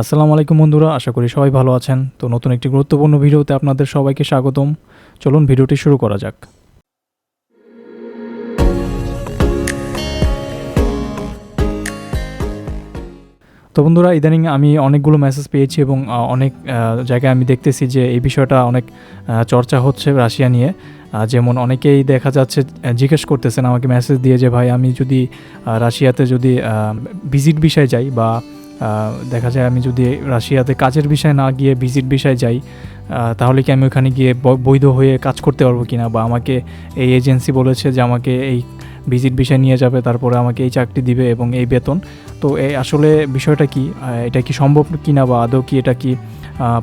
আসসালামু আলাইকুম বন্ধুরা, আশা করি সবাই ভালো আছেন। তো নতুন একটি গুরুত্বপূর্ণ ভিডিওতে আপনাদের সবাইকে স্বাগতম। চলুন ভিডিওটি শুরু করা যাক। তো বন্ধুরা, ইদানিং আমি অনেকগুলো মেসেজ পেয়েছি এবং অনেক জায়গায় আমি দেখতেছি যে এই বিষয়টা অনেক চর্চা হচ্ছে রাশিয়া নিয়ে। যেমন অনেকেই দেখা যাচ্ছে জিজ্ঞেস করতেছেন আমাকে মেসেজ দিয়ে যে, ভাই, আমি যদি রাশিয়াতে যদি ভিজিট বিষয়ে যাই বা দেখা যায় আমি যদি রাশিয়াতে কাজের বিষয়ে না গিয়ে ভিজিট বিষয়ে যাই তাহলে কি আমি ওখানে গিয়ে বৈধ হয়ে কাজ করতে পারব কিনা? বা আমাকে এই এজেন্সি বলেছে যে আমাকে এই ভিজিট বিষয় নিয়ে যাবে, তারপরে আমাকে এই চাকরি দিবে এবং এই বেতন। তো এই আসলে বিষয়টা কি? এটা কি সম্ভব কি না বা আদৌ কি এটা কি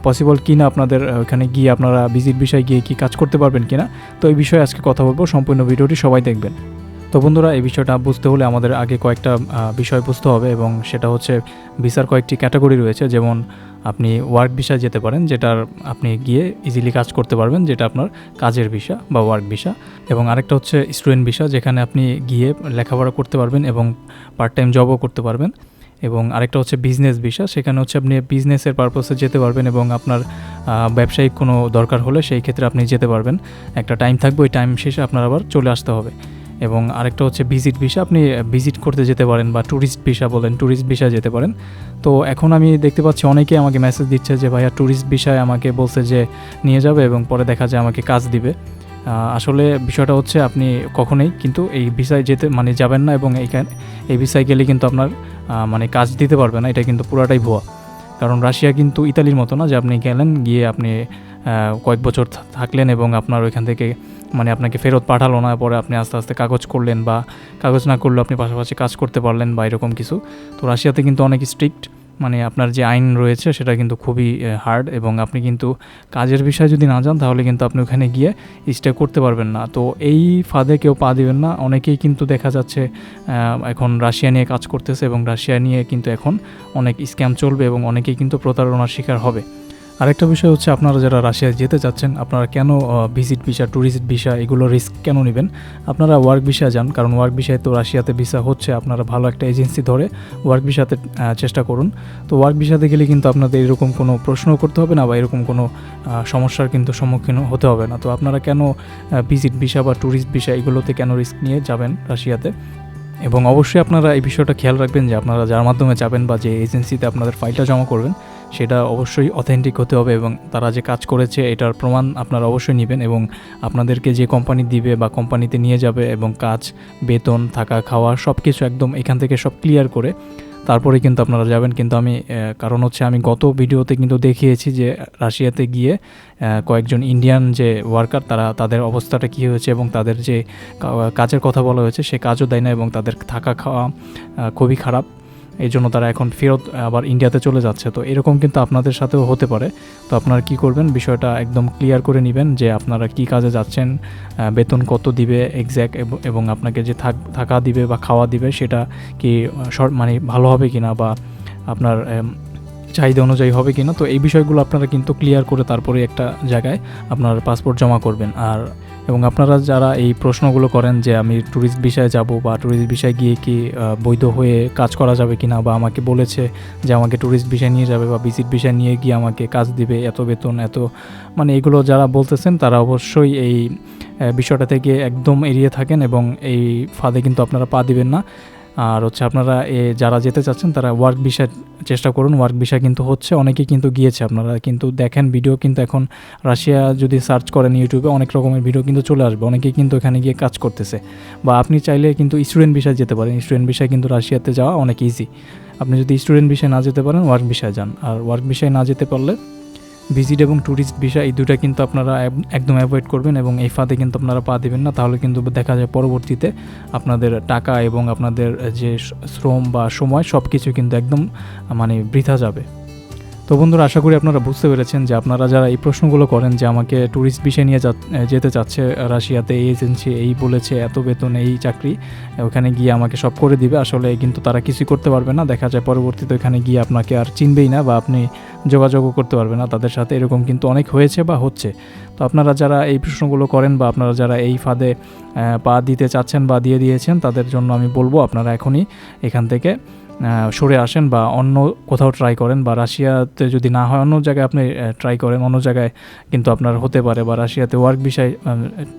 পসিবল কি না আপনাদের ওখানে গিয়ে আপনারা ভিজিট বিষয়ে গিয়ে কি কাজ করতে পারবেন কি না তো এই বিষয়ে আজকে কথা বলব, সম্পূর্ণ ভিডিওটি সবাই দেখবেন। তো বন্ধুরা, এই বিষয়টা বুঝতে হলে আমাদের আগে কয়েকটা বিষয় বুঝতে হবে এবং সেটা হচ্ছে ভিসার কয়েকটি ক্যাটাগরি রয়েছে। যেমন আপনি ওয়ার্ক ভিসায় যেতে পারেন, যেটার আপনি গিয়ে ইজিলি কাজ করতে পারবেন, যেটা আপনার কাজের ভিসা বা ওয়ার্ক ভিসা। এবং আরেকটা হচ্ছে স্টুডেন্ট ভিসা, যেখানে আপনি গিয়ে লেখাপড়া করতে পারবেন এবং পার্ট টাইম জবও করতে পারবেন। এবং আরেকটা হচ্ছে বিজনেস ভিসা, সেখানে হচ্ছে আপনি বিজনেসের পারপাসে যেতে পারবেন এবং আপনার ব্যবসায়িক কোনো দরকার হলে সেই ক্ষেত্রে আপনি যেতে পারবেন। একটা টাইম থাকবে, ওই টাইম শেষে আপনার আবার চলে আসতে হবে। এবং আরেকটা হচ্ছে ভিজিট ভিসা আপনি ভিজিট করতে যেতে পারেন বা ট্যুরিস্ট ভিসা বলেন ট্যুরিস্ট ভিসা যেতে পারেন। তো এখন আমি দেখতে পাচ্ছি অনেকেই আমাকে মেসেজ দিচ্ছে যে, ভাইয়া ট্যুরিস্ট বিষয়ে আমাকে বলছে যে, নিয়ে যাবে এবং পরে দেখা যায় আমাকে কাজ দিবে। আসলে বিষয়টা হচ্ছে আপনি কখনোই কিন্তু এই ভিসায় যেতে মানে যাবেন না এবং এইখানে এই ভিসায় গেলে কিন্তু আপনার মানে কাজ দিতে পারবে না। এটা কিন্তু পুরাটাই ভুয়া। কারণ রাশিয়া কিন্তু ইতালির মতো না যে, আপনি গেলেন, গিয়ে আপনি কয়েক বছর থাকলেন এবং আপনার ওইখান থেকে মানে আপনাকে ফেরত পাঠালো না, পরে আপনি আস্তে আস্তে কাগজ করলেন বা কাগজ না করলেও আপনি পাশাপাশি কাজ করতে পারলেন বা এরকম কিছু। তো রাশিয়াতে কিন্তু অনেক স্ট্রিক্ট মানে আপনার যে আইন রয়েছে সেটা কিন্তু খুবই হার্ড এবং আপনি কিন্তু কাজের বিষয়ে যদি না যান তাহলে কিন্তু আপনি ওখানে গিয়ে স্টে করতে পারবেন না। তো এই ফাঁদে কেউ পা দিবেন না। অনেকেই কিন্তু দেখা যাচ্ছে এখন রাশিয়া নিয়ে কাজ করতেছে এবং রাশিয়া নিয়ে কিন্তু এখন অনেক স্ক্যাম চলবে এবং অনেকেই কিন্তু প্রতারণার শিকার হবে। আরেকটা বিষয় হচ্ছে আপনারা যারা রাশিয়া যেতে চাচ্ছেন, আপনারা কেন ভিজিট ভিসা ট্যুরিস্ট ভিসা এগুলো রিস্ক কেন নেবেন? আপনারা ওয়ার্ক ভিসা যান, কারণ ওয়ার্ক ভিসায় তো রাশিয়াতে ভিসা হচ্ছে, আপনারা ভালো একটা এজেন্সি ধরে ওয়ার্ক ভিসাতে চেষ্টা করুন। তো ওয়ার্ক ভিসাতে গেলে কিন্তু আপনাদের এরকম কোনো প্রশ্ন করতে হবে না বা এরকম কোনো সমস্যার কিন্তু সম্মুখীন হতে হবে না। তো আপনারা কেন ভিজিট ভিসা বা ট্যুরিস্ট ভিসা এগুলোতে কেন রিস্ক নিয়ে যাবেন রাশিয়াতে? এবং অবশ্যই আপনারা এই বিষয়টা খেয়াল রাখবেন যে আপনারা যার মাধ্যমে যাবেন বা যে এজেন্সিতে আপনাদের ফাইলটা জমা করবেন সেটা অবশ্যই অথেন্টিক হতে হবে এবং তারা যে কাজ করেছে, এটার প্রমাণ আপনারা অবশ্যই নেবেন এবং আপনাদেরকে যে কোম্পানি দিবে বা কোম্পানিতে নিয়ে যাবে এবং কাজ, বেতন, থাকা, খাওয়া সব কিছু একদম এখান থেকে সব ক্লিয়ার করে তারপরে কিন্তু আপনারা যাবেন। কিন্তু আমি কারণ হচ্ছে আমি গত ভিডিওতে কিন্তু দেখিয়েছি যে রাশিয়াতে গিয়ে কয়েকজন ইন্ডিয়ান যে ওয়ার্কার তারা তাদের অবস্থাটা কী হয়েছে এবং তাদের যে কাজের কথা বলা হয়েছে সে কাজও দেয় না এবং তাদের থাকা খাওয়া খুবই খারাপ। এই জন্য তারা এখন ফেরত আবার ইন্ডিয়াতে চলে যাচ্ছে। তো এরকম কিন্তু আপনাদের সাথেও হতে পারে। তো আপনারা কি করবেন? বিষয়টা একদম ক্লিয়ার করে নেবেন যে আপনারা কি কাজে যাচ্ছেন বেতন কত দিবে এক্স্যাক্ট এবং আপনাকে যে থাক দিবে বা খাওয়া দিবে সেটা কি মানে ভালো হবে কি না বা আপনার চাহিদা অনুযায়ী হবে কিনা, তো এই বিষয়গুলো আপনারা কিন্তু ক্লিয়ার করে তারপরে একটা জায়গায় আপনার পাসপোর্ট জমা করবেন। আর, এবং আপনারা যারা এই প্রশ্নগুলো করেন যে আমি ট্যুরিস্ট বিষয়ে যাব বা ট্যুরিস্ট বিষয়ে গিয়ে কি বৈধ হয়ে কাজ করা যাবে কিনা বা আমাকে বলেছে যে আমাকে ট্যুরিস্ট বিষয় নিয়ে যাবে বা ভিজিট বিষয় নিয়ে গিয়ে আমাকে কাজ দিবে, এত বেতন, এত মানে এগুলো যারা বলতেছেন তারা অবশ্যই এই বিষয়টা থেকে একদম এড়িয়ে থাকেন এবং এই ফাঁদে কিন্তু আপনারা পা দিবেন না। আর হচ্ছে আপনারা, এ, যারা যেতে চাচ্ছেন তারা ওয়ার্ক বিষয় চেষ্টা করুন। ওয়ার্ক বিষয় কিন্তু হচ্ছে অনেকেই কিন্তু গিয়েছে। আপনারা কিন্তু দেখেন ভিডিও কিন্তু এখন রাশিয়া যদি সার্চ করেন ইউটিউবে অনেক রকমের ভিডিও কিন্তু চলে আসবে। অনেকেই কিন্তু এখানে গিয়ে কাজ করতেছে। বা আপনি চাইলে কিন্তু স্টুডেন্ট বিষয় যেতে পারেন। স্টুডেন্ট বিষয় কিন্তু রাশিয়াতে যাওয়া অনেক ইজি আপনি যদি স্টুডেন্ট বিষয় না যেতে পারেন ওয়ার্ক বিষয়ে যান। আর ওয়ার্ক বিষয়ে না যেতে পারলে ভিজিট এবং ট্যুরিস্ট ভিসা এই দুটা কিন্তু আপনারা একদম অ্যাভয়েড করবেন এবং এই ফাঁদে কিন্তু আপনারা পা দেবেন না। তাহলে কিন্তু দেখা যায় পরবর্তীতে আপনাদের টাকা এবং আপনাদের যে শ্রম বা সময় সব কিছু কিন্তু একদম মানে বৃথা যাবে। তো বন্ধুরা, আশা করি আপনারা বুঝতে পেরেছেন যে আপনারা যারা এই প্রশ্নগুলো করেন যে আমাকে ট্যুরিস্ট বিষয় নিয়ে যেতে চাচ্ছে রাশিয়াতে, এই এজেন্সি এই বলেছে, এত বেতন, এই চাকরি, ওখানে গিয়ে আমাকে সব করে দিবে। আসলে কিন্তু তারা কিছুই করতে পারবে না। দেখা যায় পরবর্তীতে ওখানে গিয়ে আপনাকে আর চিনবেই না বা আপনি যোগাযোগও করতে পারবে না। তাদের সাথে এরকম কিন্তু অনেক হয়েছে বা হচ্ছে। তো আপনারা যারা এই প্রশ্নগুলো করেন বা আপনারা যারা এই ফাঁদে পা দিতে চাচ্ছেন বা দিয়ে দিয়েছেন, তাদের জন্য আমি বলব আপনারা এখনই এখান থেকে সরে আসেন বা অন্য কোথাও ট্রাই করেন বা রাশিয়াতে যদি না হয়, অন্য জায়গায় আপনি ট্রাই করেন, অন্য জায়গায় কিন্তু আপনার হতে পারে বা রাশিয়াতে ওয়ার্ক বিষয়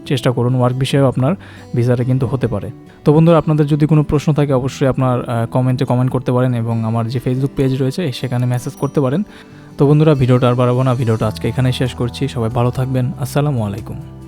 চেষ্টা করুন ওয়ার্ক বিষয়েও আপনার ভিসাটা কিন্তু হতে পারে। তো বন্ধুরা, আপনাদের যদি কোনো প্রশ্ন থাকে, অবশ্যই আপনার কমেন্টে কমেন্ট করতে পারেন এবং আমার যে ফেসবুক পেজ রয়েছে, সেখানে মেসেজ করতে পারেন। তো বন্ধুরা, ভিডিওটা আর বাড়াবো না, ভিডিওটা আজকে এখানে শেষ করছি। সবাই ভালো থাকবেন। আসসালামু আলাইকুম।